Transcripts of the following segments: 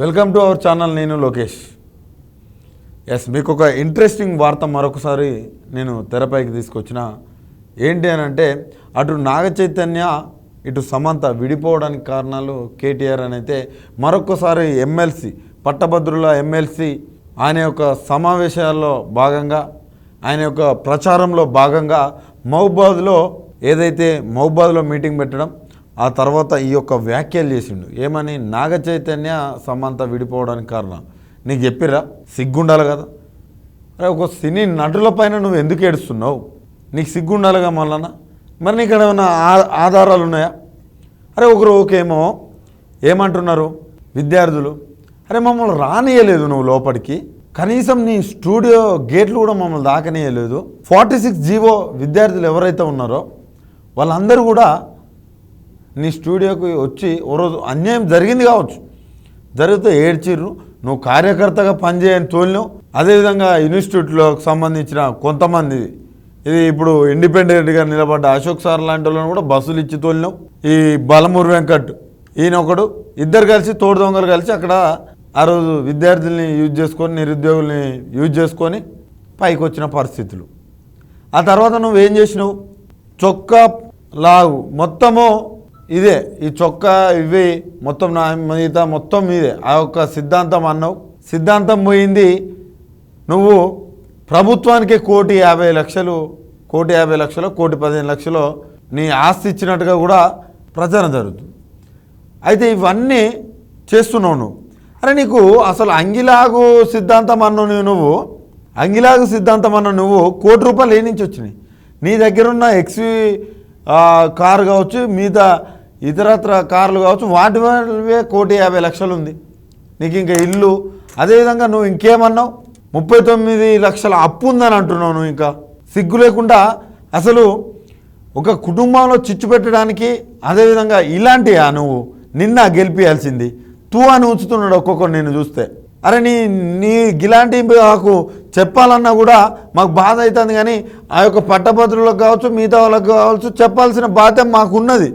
Welcome to our channel నేను Lokesh. Yes మీకు ఒక ఇంట్రెస్టింగ్ వార్త మరొకసారి నేను తెరపైకి తీసుకొచ్చిన. ఏంటి అని అంటే అటు నాగ చైతన్య ఇటు సమంత విడిపోవడానికి కారణాలు కేటీఆర్ అని అయితే మరొకసారి ఎమ్మెల్సీ పట్టభద్రుల ఎమ్మెల్సీ ఆయన యొక్క సమావేశాల్లో భాగంగా ఆయన యొక్క ప్రచారంలో భాగంగా మహబాద్లో ఏదైతే మహబాద్లో మీటింగ్ పెట్టడం ఆ తర్వాత ఈ యొక్క వ్యాఖ్యలు చేసిండు. ఏమని? నాగ చైతన్య సమంత విడిపోవడానికి కారణం. నీకు చెప్పిరా సిగ్గుండాలి కదా. అరే ఒక సినీ నటుల పైన నువ్వు ఎందుకు ఏడుస్తున్నావు? నీకు సిగ్గుండాలిగా మళ్ళా మరి నీకు ఇక్కడ ఏమైనా ఆ- ఆధారాలు ఉన్నాయా? అరే ఒకరు ఓకేమో. ఏమంటున్నారు? విద్యార్థులు అరే మమ్మల్ని రానియలేదు నువ్వు లోపలికి. కనీసం నీ స్టూడియో గేట్లు కూడా మమ్మల్ని దాకనీయలేదు. ఫార్టీ సిక్స్ జీవో విద్యార్థులు ఎవరైతే ఉన్నారో వాళ్ళందరూ కూడా నీ స్టూడియోకి వచ్చి ఓ రోజు అన్యాయం జరిగింది కావచ్చు. జరిగితే ఏడ్చిర్రు. నువ్వు కార్యకర్తగా పనిచేయని తోలినావు. అదేవిధంగా ఇన్స్టిట్యూట్లో సంబంధించిన కొంతమంది ఇది ఇప్పుడు ఇండిపెండెంట్గా నిలబడ్డ అశోక్ సార్ లాంటి వాళ్ళని కూడా బస్సులు ఇచ్చి తోలినావు. ఈ బలమూరు వెంకట్ ఈయన ఒకడు. ఇద్దరు కలిసి తోడు దొంగలు కలిసి అక్కడ ఆ రోజు విద్యార్థుల్ని యూజ్ చేసుకొని నిరుద్యోగుల్ని యూజ్ చేసుకొని పైకి వచ్చిన పరిస్థితులు. ఆ తర్వాత నువ్వేం చేసినావు? చొక్కా లాగు. మొత్తము ఇదే ఈ చొక్కా ఇవి మొత్తం నా మిగతా మొత్తం ఇదే. ఆ యొక్క సిద్ధాంతం అన్నావు. సిద్ధాంతం పోయింది నువ్వు ప్రభుత్వానికి కోటి యాభై లక్షలు కోటి యాభై లక్షలు కోటి పదిహేను లక్షలు నీ ఆస్తి ఇచ్చినట్టుగా కూడా ప్రచారం జరుగుతుంది. అయితే ఇవన్నీ చేస్తున్నావు నువ్వు. అరే నీకు అసలు అంగిలాగు సిద్ధాంతం అన్నావు నువ్వు. అంగిలాగు సిద్ధాంతం అన్న నువ్వు. కోటి రూపాయలు ఏ నుంచి వచ్చినాయి? నీ దగ్గర ఉన్న ఎక్స్వి కారు కావచ్చు మిగతా ఇతరత్ర కార్లు కావచ్చు వాటి వల్లే కోటి యాభై లక్షలు ఉంది నీకు ఇంకా ఇల్లు అదేవిధంగా నువ్వు ఇంకేమన్నావు? ముప్పై తొమ్మిది లక్షల అప్పు ఉందని అంటున్నావు నువ్వు ఇంకా. సిగ్గు లేకుండా అసలు ఒక కుటుంబంలో చిచ్చు పెట్టడానికి అదేవిధంగా ఇలాంటియా నువ్వు నిన్న గెలిపియాల్సింది. తూ అని ఉంచుతున్నాడు ఒక్కొక్కరు నేను చూస్తే. అరే నీ నీ ఇలాంటి మాకు చెప్పాలన్నా కూడా మాకు బాధ అవుతుంది కానీ ఆ యొక్క పట్టభద్రులకు కావచ్చు మిగతా వాళ్ళకు కావచ్చు చెప్పాల్సిన బాధ్యత మాకు ఉన్నది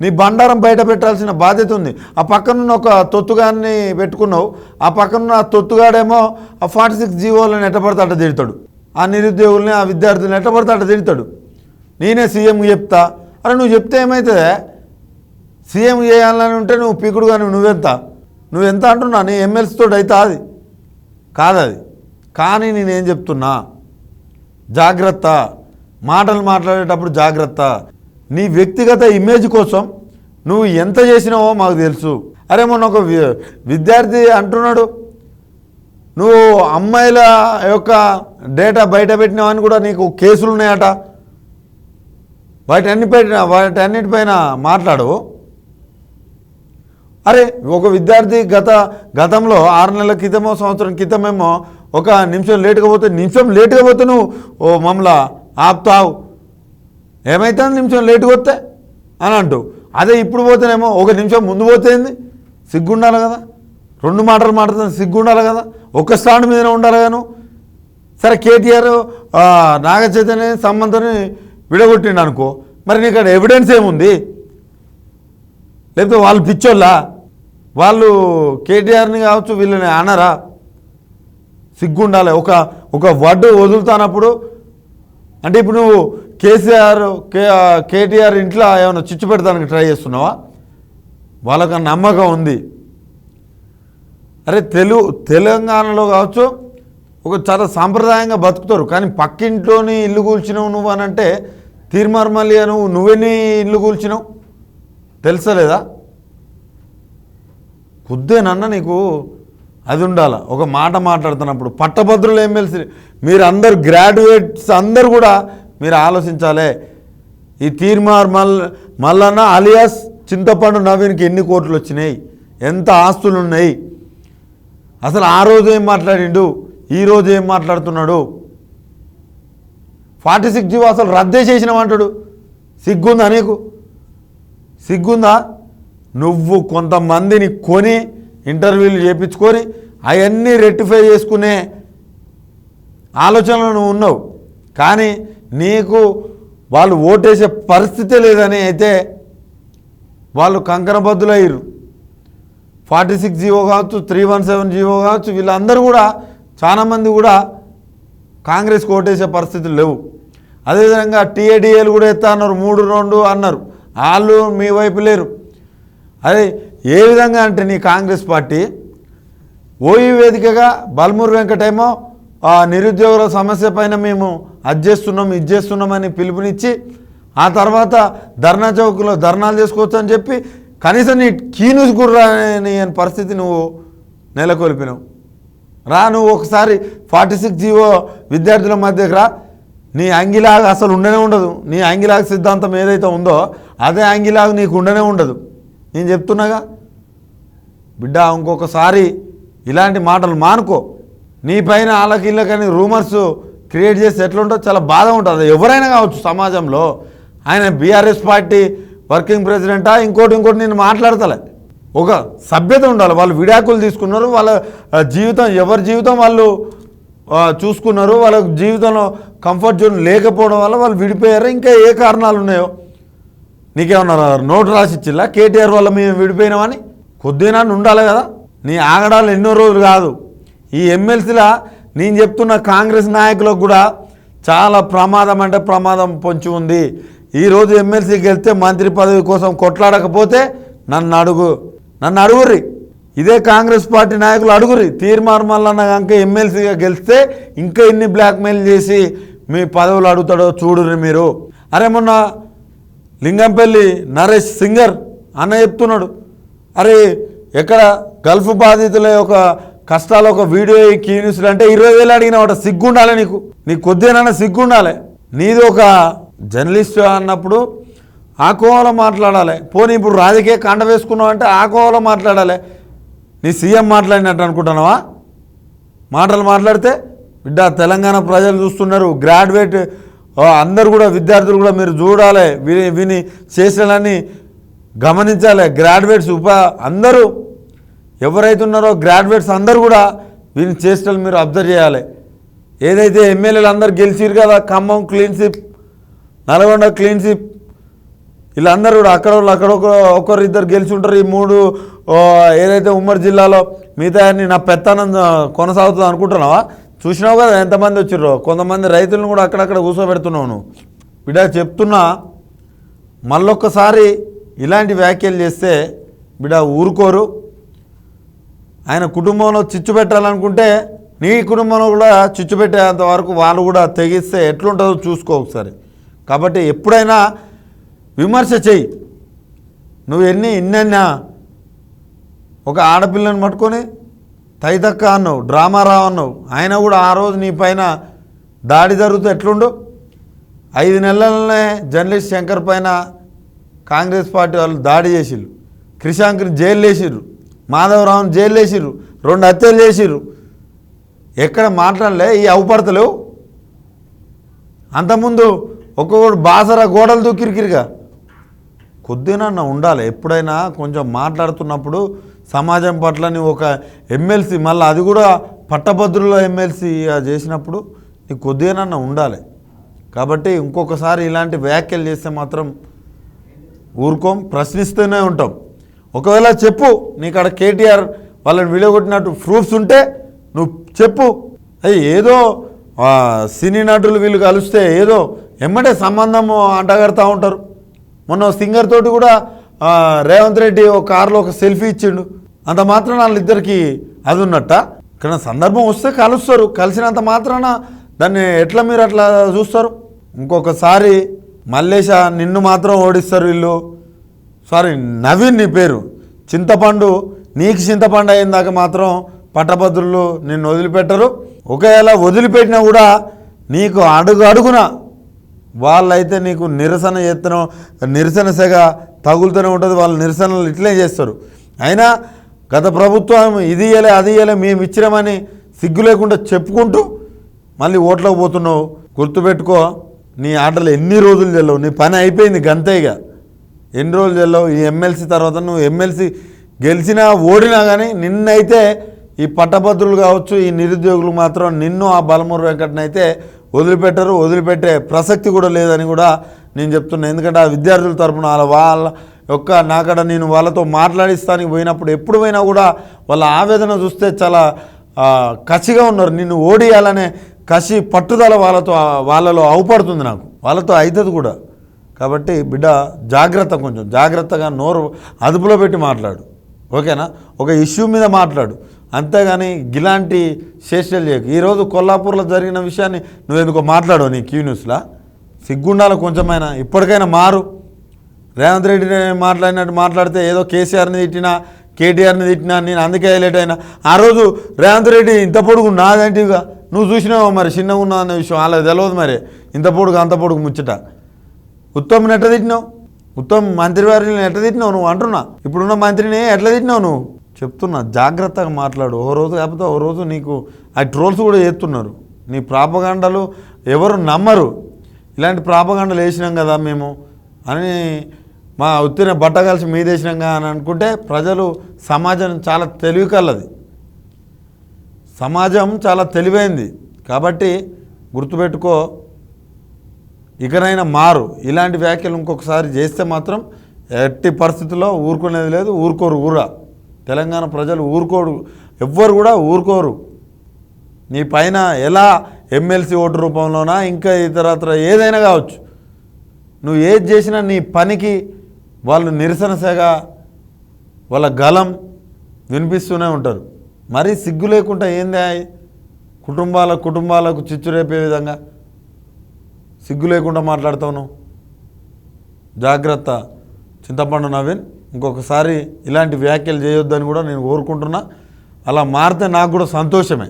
నీ బండారం బయట పెట్టాల్సిన బాధ్యత ఉంది. ఆ పక్కనున్న ఒక తొత్తుగాడిని పెట్టుకున్నావు. ఆ పక్కనున్న ఆ తొత్తుగాడేమో ఆ ఫార్టీ సిక్స్ జీవోలను ఎట్టబడితే అట్ట తిడతాడు. ఆ నిరుద్యోగుల్ని ఆ విద్యార్థులను ఎట్టబడితే అట్ట తిడతాడు. నేనే సీఎం చెప్తా. అరే నువ్వు చెప్తే ఏమవుతుంది సీఎం చేయాలని ఉంటే నువ్వు పీకుడు కానీ నువ్వెంత? నువ్వెంత అంటున్నా? నీ ఎమ్మెల్సీతో అయితే అది. కాదది. కానీ నేనేం చెప్తున్నా? జాగ్రత్త. మాటలు మాట్లాడేటప్పుడు జాగ్రత్త. నీ వ్యక్తిగత ఇమేజ్ కోసం నువ్వు ఎంత చేసినావో మాకు తెలుసు. అరే మొన్న ఒక విద్యార్థి అంటున్నాడు నువ్వు అమ్మాయిల యొక్క డేటా బయట పెట్టినావని కూడా నీకు కేసులు ఉన్నాయట. వాటన్నిపైన వాటన్నిటిపైన మాట్లాడు. అరే ఒక విద్యార్థి గత గతంలో ఆరు నెలల క్రితమో సంవత్సరం క్రితమేమో ఒక నిమిషం లేటుగా పోతే నిమిషం లేటుగా పోతే నువ్వు ఓ మమ్మల్ని ఆపుతావు. ఏమైతుంది? నిమిషం లేటుగా వస్తే అని అంటూ. అదే ఇప్పుడు పోతేనేమో ఒక నిమిషం ముందు పోతేంది సిగ్గుండాలి కదా. రెండు మాటలు మాట్లాడుతుంది సిగ్గుండాలి కదా. ఒక స్టాండ్ మీదనే ఉండాలి గాను సరే కేటీఆర్ నాగచైతన్య నాగ చైతన్య సంబంధాన్ని విడగొట్టిండు అనుకో. మరి నీకు ఎవిడెన్స్ ఏముంది? లేకపోతే వాళ్ళు పిచ్చోళ్ళా? వాళ్ళు కేటీఆర్ని కావచ్చు వీళ్ళని అనరా సిగ్గుండాలి. ఒక ఒక వడ్డు వదులుతానప్పుడు అంటే ఇప్పుడు నువ్వు కేసీఆర్ కే కేటీఆర్ ఇంట్లో ఏమైనా చిచ్చు పెడతానికి ట్రై చేస్తున్నావా? వాళ్ళకి నమ్మకం ఉంది. అరే తెలుగు తెలంగాణలో కావచ్చు ఒక చాలా సాంప్రదాయంగా బతుకుతారు. కానీ పక్కింట్లోని ఇల్లు కూల్చినావు నువ్వు అని అంటే తీర్మార్మల్లి నువ్వు నువ్వెన్ని ఇల్లు కూల్చినావు? తెలుసలేదా కుద్దేనన్న నీకు అది ఉండాల? ఒక మాట మాట్లాడుతున్నప్పుడు పట్టభద్రులు ఎమ్మెల్సీ మీరు అందరు గ్రాడ్యుయేట్స్ అందరు కూడా మీరు ఆలోచించాలి. ఈ తీర్మార్ మల్ మల్లన్న అలియాస్ చింతపండు నవీన్కి ఎన్ని కోట్లు వచ్చినాయి? ఎంత ఆస్తులు ఉన్నాయి అసలు ఆ రోజు ఏం మాట్లాడిండు? ఈ రోజు ఏం మాట్లాడుతున్నాడు? ఫార్టీ సిక్స్ జీవో అసలు రద్దే చేసినామంటాడు సిగ్గుందా నీకు? సిగ్గుందా? నువ్వు కొంతమందిని కొని ఇంటర్వ్యూలు చేయించుకొని అవన్నీ రెక్టిఫై చేసుకునే ఆలోచనలు నువ్వు ఉన్నావు. కానీ నీకు వాళ్ళు ఓటేసే పరిస్థితే లేదని అయితే వాళ్ళు కంకణబద్దులయ్యారు ఫార్టీ సిక్స్ జీవో కావచ్చు త్రీ వన్ సెవెన్ జీవో కావచ్చు వీళ్ళందరూ కూడా చాలామంది కూడా కాంగ్రెస్కి ఓటేసే పరిస్థితులు లేవు. అదేవిధంగా టీఏడిఏలు కూడా ఎత్తా అన్నారు మూడు రెండు అన్నారు. వాళ్ళు మీ వైపు లేరు. అదే ఏ విధంగా అంటే నీ కాంగ్రెస్ పార్టీ? ఓయి వేదికగా బల్మూరు వెంకటేమో ఆ నిరుద్యోగుల సమస్య పైన మేము అది చేస్తున్నాం ఇది చేస్తున్నామని పిలుపునిచ్చి ఆ తర్వాత ధర్నా చౌక్లో ధర్నాలు చేసుకోవచ్చు అని చెప్పి కనీసం నీ కీనుస్ గుర్రాని అని పరిస్థితి నువ్వు నెలకొల్పినావు. రా నువ్వు ఒకసారి ఫార్టీ సిక్స్ జీవో విద్యార్థుల మధ్యకి రా. నీ అంగిలాగా అసలు ఉండనే ఉండదు. నీ అంగిలాగా సిద్ధాంతం ఏదైతే ఉందో అదే అంగిలాగా నీకు ఉండనే ఉండదు. నేను చెప్తున్నాగా? బిడ్డ ఇంకొకసారి ఇలాంటి మాటలు మానుకో. నీ పైన వాళ్ళకి ఇళ్ళకని రూమర్స్ క్రియేట్ చేస్తే ఎట్లుంటుందో చాలా బాధ ఉంటుంది. ఎవరైనా కావచ్చు సమాజంలో. ఆయన బీఆర్ఎస్ పార్టీ వర్కింగ్ ప్రెసిడెంటా? ఇంకోటి ఇంకోటి నేను మాట్లాడతలే. ఒక సభ్యత ఉండాలి. వాళ్ళు విడాకులు తీసుకున్నారు. వాళ్ళ జీవితం ఎవరి జీవితం వాళ్ళు చూసుకున్నారు. వాళ్ళ జీవితంలో కంఫర్ట్ జోన్ లేకపోవడం వల్ల వాళ్ళు విడిపోయారు. ఇంకా ఏ కారణాలు ఉన్నాయో? నీకేమన్నా నోటు రాసిచ్చిల్లా కేటీఆర్ వల్ల మేము విడిపోయినామని? కొద్దిగా ఉండాలి కదా. నీ ఆగడాలు ఎన్నో రోజులు కాదు. ఈ ఎమ్మెల్సీలా నేను చెప్తున్న కాంగ్రెస్ నాయకులకు కూడా చాలా ప్రమాదం అంటే ప్రమాదం పొంచి ఉంది. ఈరోజు ఎమ్మెల్సీకి వెళ్తే మంత్రి పదవి కోసం కొట్లాడకపోతే నన్ను అడుగు. నన్ను అడుగుర్రి. ఇదే కాంగ్రెస్ పార్టీ నాయకులు అడుగురి తీర్మార్మల్లన్న కనుక ఎమ్మెల్సీగా గెలిస్తే ఇంకా ఎన్ని బ్లాక్మెయిల్ చేసి మీ పదవులు అడుగుతాడో చూడుర్రి మీరు. అరే మొన్న లింగంపల్లి నరేష్ సింగర్ అన్న చెప్తున్నాడు. అరే ఎక్కడ గల్ఫ్ బాధితుల యొక్క కష్టాలు ఒక వీడియో కీ న్యూస్లు అంటే ఇరవై వేలు అడిగినావట సిగ్గుండాలి నీకు. నీకు కొద్దిగా సిగ్గుండాలి. నీది ఒక జర్నలిస్ట్ అన్నప్పుడు ఆ కోవలో మాట్లాడాలి. పోనీ ఇప్పుడు రాజకీయ కండ వేసుకున్నావు అంటే ఆ కోవలో మాట్లాడాలి. నీ సీఎం మాట్లాడినట్టు అనుకుంటున్నావా? మాటలు మాట్లాడితే బిడ్డ తెలంగాణ ప్రజలు చూస్తున్నారు. గ్రాడ్యుయేట్ అందరు కూడా విద్యార్థులు కూడా మీరు చూడాలి. విని విని చేసినని గమనించాలి. గ్రాడ్యుయేట్స్ ఉప అందరూ ఎవరైతే ఉన్నారో గ్రాడ్యుయేట్స్ అందరూ కూడా వీరిని చేష్టలు మీరు అబ్జర్వ్ చేయాలి. ఏదైతే ఎమ్మెల్యేలు అందరు గెలిచిరు కదా ఖమ్మం క్లీన్షిప్ నల్గొండ క్లీన్షిప్ వీళ్ళందరూ కూడా అక్కడ అక్కడ ఒకరు ఇద్దరు గెలిచి ఉంటారు ఈ మూడు ఏదైతే ఉమ్మడి జిల్లాలో మిగతాన్ని నా పెత్తనం కొనసాగుతుంది అనుకుంటున్నావా? చూసినావు కదా ఎంతమంది వచ్చిర్రో? కొంతమంది రైతులను కూడా అక్కడక్కడ కూర్చోబెడుతున్నావు నువ్వు. బిడ్డ చెప్తున్నా మళ్ళొక్కసారి ఇలాంటి వ్యాఖ్యలు చేస్తే బిడ్డ ఊరుకోరు. ఆయన కుటుంబంలో చిచ్చు పెట్టాలనుకుంటే నీ కుటుంబంలో కూడా చిచ్చు పెట్టేంత వరకు వాళ్ళు కూడా తెగిస్తే ఎట్లుంటుందో చూసుకో ఒకసారి. కాబట్టి ఎప్పుడైనా విమర్శ చెయ్యి. నువ్వు ఎన్ని ఇన్నన్నా ఒక ఆడపిల్లని పట్టుకొని తైతక్క అన్నావు డ్రామా రావు అన్నావు ఆయన కూడా ఆ రోజు నీ పైన దాడి జరుగుతూ ఎట్లుండు? ఐదు నెలలనే జర్నలిస్ట్ శంకర్ పైన కాంగ్రెస్ పార్టీ వాళ్ళు దాడి చేసిర్రు క్రిషాంక్ని జైలు వేసిర్రు. మాధవరావుని జైలు వేసిర్రు రెండు హత్యలు చేసిర్రు. ఎక్కడ మాట్లాడలే ఈ అవుపడతలేవు అంతకుముందు ఒక్కొక్కడు బాసర గోడలు దూకిరికిరిగా. కొద్దినన్నా ఉండాలి ఎప్పుడైనా కొంచెం మాట్లాడుతున్నప్పుడు సమాజం పట్ల ఒక ఎమ్మెల్సీ మళ్ళీ అది కూడా పట్టభద్రుల ఎమ్మెల్సీ చేసినప్పుడు నీకు కొద్దిగానన్నా ఉండాలి. కాబట్టి ఇంకొకసారి ఇలాంటి వ్యాఖ్యలు చేస్తే మాత్రం ఊరుకోం ప్రశ్నిస్తూనే ఉంటాం. ఒకవేళ చెప్పు నీకు అక్కడ కేటీఆర్ వాళ్ళని విడగొట్టినట్టు ప్రూఫ్స్ ఉంటే నువ్వు చెప్పు. అయ్యి ఏదో సినీ నటులు వీళ్ళు కలిస్తే ఏదో ఎమ్మటే సంబంధం అంటగడతా ఉంటారు. మొన్న సింగర్ తోటి కూడా రేవంత్ రెడ్డి ఒక కారులో ఒక సెల్ఫీ ఇచ్చిండు. అంత మాత్రం వాళ్ళిద్దరికి అది ఉన్నట్ట? ఇక్కడ సందర్భం వస్తే కలుస్తారు. కలిసినంత మాత్రాన దాన్ని ఎట్లా మీరు అట్లా చూస్తారు? ఇంకొకసారి మల్లేష నిన్ను మాత్రం ఓడిస్తారు వీళ్ళు. సారీ నవీన్ నీ పేరు. చింతపండు నీకు చింతపండు అయిన మాత్రం పట్టభద్రులు నిన్ను వదిలిపెట్టరు. ఒకవేళ వదిలిపెట్టినా కూడా నీకు అడుగు అడుగున వాళ్ళైతే నీకు నిరసన చేస్తనం నిరసన సెగ తగులుతూనే ఉంటుంది వాళ్ళు నిరసనలు ఇట్లే చేస్తారు. అయినా గత ప్రభుత్వం ఇది ఇయ్యలే అది ఇయ్యలే మేము ఇచ్చినామని సిగ్గు లేకుండా చెప్పుకుంటూ మళ్ళీ ఓట్లోకి పోతున్నావు. గుర్తుపెట్టుకో నీ ఆటలు ఎన్ని రోజులు చెల్లవు నీ పని అయిపోయింది గంతేగా ఎన్ని రోజులు చెల్లవు ఈ ఎమ్మెల్సీ తర్వాత నువ్వు ఎమ్మెల్సీ గెలిచినా ఓడినా కానీ నిన్నైతే ఈ పట్టభద్రులు కావచ్చు ఈ నిరుద్యోగులు మాత్రం నిన్ను ఆ బలమూరు వెంకటనైతే వదిలిపెట్టరు. వదిలిపెట్టే ప్రసక్తి కూడా లేదని కూడా నేను చెప్తున్నా. ఎందుకంటే ఆ విద్యార్థుల తరపున వాళ్ళ వాళ్ళ ఒక్క నాకడ నేను వాళ్ళతో మాట్లాడిస్తానికి పోయినప్పుడు ఎప్పుడు పోయినా కూడా వాళ్ళ ఆవేదన చూస్తే చాలా కసిగా ఉన్నారు. నిన్ను ఓడియాలనే కసి పట్టుదల వాళ్ళతో వాళ్ళలో అవుపడుతుంది నాకు. వాళ్ళతో అవుతుంది కూడా. కాబట్టి బిడ్డ జాగ్రత్త కొంచెం జాగ్రత్తగా నోరు అదుపులో పెట్టి మాట్లాడు. ఓకేనా? ఒక ఇష్యూ మీద మాట్లాడు. అంతేగాని ఇలాంటి శేషలు చేయకు. ఈరోజు కొల్లాపూర్లో జరిగిన విషయాన్ని నువ్వు ఎందుకో మాట్లాడు నీ క్యూ న్యూస్లో. సిగ్గుండాలి కొంచెమైనా. ఇప్పటికైనా మారు. రేవంత్ రెడ్డి మాట్లాడినట్టు మాట్లాడితే ఏదో కేసీఆర్ని తిట్టినా కేటీఆర్ని తిట్టినా నేను అందుకే లేట్ అయినా. ఆ రోజు రేవంత్ రెడ్డి ఇంత పొడుగు నాదంటివిగా నువ్వు చూసినావు మరి? చిన్నగా ఉన్నావు? అనే విషయం. అలా తెలియదు మరి. ఇంత పొడుగు అంత పొడుగు ముచ్చట. ఉత్తమ్ని ఎట్లా తిట్టినావు? ఉత్తమ్ మంత్రి వారిని ఎట్లా తిట్టినావు నువ్వు? అంటున్నా. ఇప్పుడున్న మంత్రిని ఎట్లా తిట్టినావు నువ్వు? చెప్తున్నా జాగ్రత్తగా మాట్లాడు. ఓ రోజు కాకపోతే ఓ రోజు నీకు ఆ ట్రోల్స్ కూడా చేస్తున్నారు. నీ ప్రాపగాండలు ఎవరు నమ్మరు. ఇలాంటి ప్రాపగాండలు వేసినాం కదా మేము అని మా ఉత్తిన బట్ట కలిసి మీదేసినాం అని అనుకుంటే ప్రజలు సమాజం చాలా తెలివి కలది. సమాజం చాలా తెలివైంది. కాబట్టి గుర్తుపెట్టుకో ఇకనైనా మారు. ఇలాంటి వ్యాఖ్యలు ఇంకొకసారి చేస్తే మాత్రం ఎట్టి పరిస్థితుల్లో ఊరుకునేది లేదు ఊరుకోరు ఊరా. తెలంగాణ ప్రజలు ఊరుకోరు. ఎవ్వరు కూడా ఊరుకోరు. నీ పైన ఎలా ఎమ్మెల్సీ ఓటు రూపంలోనా ఇంకా ఇతరత్ర ఏదైనా కావచ్చు. నువ్వు ఏది చేసినా నీ పనికి వాళ్ళు నిరసన సేగ వాళ్ళ గలం వినిపిస్తూనే ఉంటారు. మరీ సిగ్గు లేకుండా ఏంది కుటుంబాల కుటుంబాలకు చిచ్చు రేపే విధంగా. సిగ్గు లేకుండా మాట్లాడతావు జాగ్రత్త. చింతపండు నవీన్ ఇంకొకసారి ఇలాంటి వ్యాఖ్యలు చేయొద్దని కూడా నేను కోరుకుంటున్నా. అలా మారితే నాకు కూడా సంతోషమే.